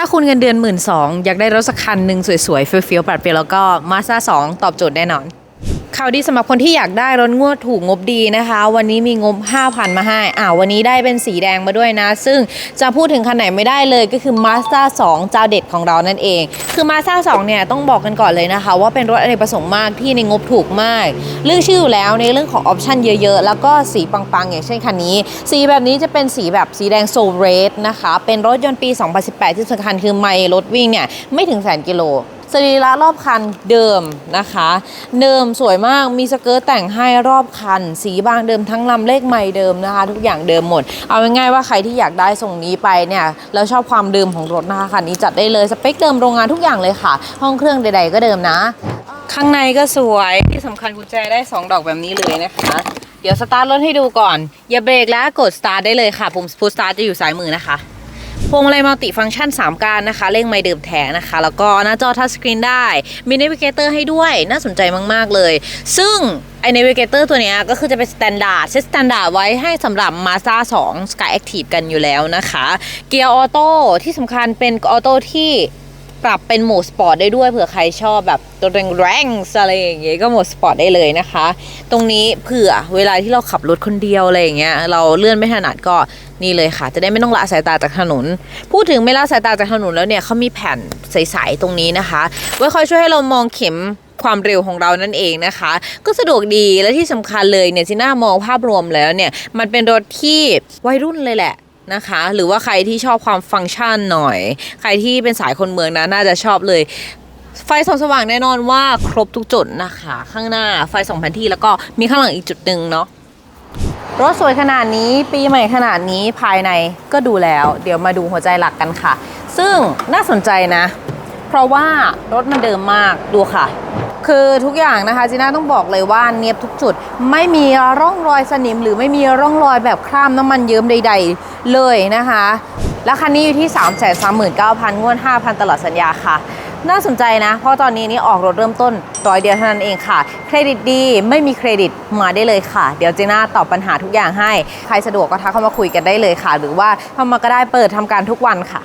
ถ้าคุณเงินเดือนหมื่นสองอยากได้รถสักคันหนึ่งสวยๆเฟี้ยวๆปัดเปรียวแล้วก็มาส d a า2ตอบโจทย์แน่นอน ข่าวดีสำหรับคนที่อยากได้รถงวดถูกงบดีนะคะ วันนี้มีงบ 5,000 มาให้อ่าวันนี้ได้เป็นสีแดงมาด้วยนะ ซึ่งจะพูดถึงคันไหนไม่ได้เลยก็คือ Mazda 2 เจ้าเด็ดของเรานั่นเอง คือ Mazda 2 เนี่ย ต้องบอกกันก่อนเลยนะคะ ว่าเป็นรถอเนกประสงค์มากที่ในงบถูกมาก เรื่องชื่ออยู่แล้วในเรื่องของออปชันเยอะๆ แล้วก็สีปังๆ อย่างเช่นคันนี้ สีแบบนี้จะเป็นสีแบบสีแดงโซเรสนะคะเป็นรถยนต์ปี 2018 ที่สำคัญคือไมล์รถวิ่งเนี่ยไม่ถึงแสนกิโล สรีระรอบคันเดิมนะคะ เดิมสวยมากมีสเกิร์ตแต่งให้รอบคัน สีบางเดิมทั้งลำเลขใหม่เดิมนะคะ ทุกอย่างเดิมหมด เอาง่ายๆว่าใครที่อยากได้ส่งนี้ไปเนี่ยแล้วชอบความเดิมของรถนะคะคันนี้จัดได้เลยสเปคเดิมโรงงานทุกอย่างเลยค่ะ ห้องเครื่องใด ๆ ก็เดิมนะ ข้างในก็สวยที่สำคัญกุญแจได้ 2 ดอกแบบนี้เลยนะคะเดี๋ยวสตาร์ทรถให้ดูก่อน อย่าเบรกแล้วกดสตาร์ทได้เลยค่ะ ปุ่มพุชสตาร์ทจะอยู่ซ้ายมือนะคะ พวงมาลัยมัลติฟังก์ชัน 3 การนะคะเลขไม่เดิมแท้นะคะ แล้วก็หน้าจอทัชสกรีนได้ มีเนวิเกเตอร์ให้ด้วยน่าสนใจมาก ๆ เลย ซึ่งไอเนวิเกเตอร์ตัวนี้ก็คือจะเป็นสแตนดาร์ดเซตสแตนดาร์ดไว้ให้สำหรับ Mazda 2 Sky Active กันอยู่แล้วนะคะ เกียร์ออโต้ที่สำคัญเป็นออโต้ที่ ปรับเป็นโหมดสปอร์ตได้ด้วยเผื่อใครชอบแบบตัวแรงๆอะไรอย่างเงี้ยก็โหมดสปอร์ตได้เลยนะคะ ตรงนี้เผื่อเวลาที่เราขับรถคนเดียวอะไรอย่างเงี้ยเราเลื่อนไม่ถนัดก็นี่เลยค่ะ จะได้ไม่ต้องละสายตาจากถนน พูดถึงไม่ละสายตาจากถนนแล้วเนี่ยเขามีแผ่นใสๆตรงนี้นะคะ ไว้คอยช่วยให้เรามองเข็มความเร็วของเรานั่นเองนะคะ ก็สะดวกดีและที่สำคัญเลยเนี่ยจีน่ามองภาพรวมแล้วเนี่ยมันเป็นรถที่วัยรุ่นเลยแหละ นะคะ หรือว่าใครที่ชอบความฟังก์ชันหน่อย ใครที่เป็นสายคนเมืองนะน่าจะชอบเลย ไฟส่องสว่างแน่นอนว่าครบทุกจุดนะคะ ข้างหน้าไฟส่องแผนที่แล้วก็มีข้างหลังอีกจุดหนึ่งเนาะรถสวยขนาดนี้ปีใหม่ขนาดนี้ภายในก็ดูแล้ว เดี๋ยวมาดูหัวใจหลักกันค่ะ ซึ่งน่าสนใจนะ เพราะว่ารถมันเดิมมากดูค่ะ คือทุกอย่างนะคะจีน่าต้องบอกเลยว่าเนียบทุกจุด ไม่มีร่องรอยสนิม หรือไม่มีร่องรอยแบบคราบน้ำมันเยิ้มใด ๆ เลยนะคะ แล้วคันนี้อยู่ที่ 3 3 9 0 0 0งวด5,000 ตลอดสัญญาค่ะน่าสนใจนะ เพราะตอนนี้นี่ออกรถเริ่มต้นร้อยเดียวเท่านั้นเองค่ะ เครดิตดีไม่มีเครดิตมาได้เลยค่ะ เดี๋ยวเจน่าตอบปัญหาทุกอย่างให้ ใครสะดวกก็ทักเข้ามาคุยกันได้เลยค่ะ หรือว่าเข้ามาก็ได้เปิดทำการทุกวันค่ะ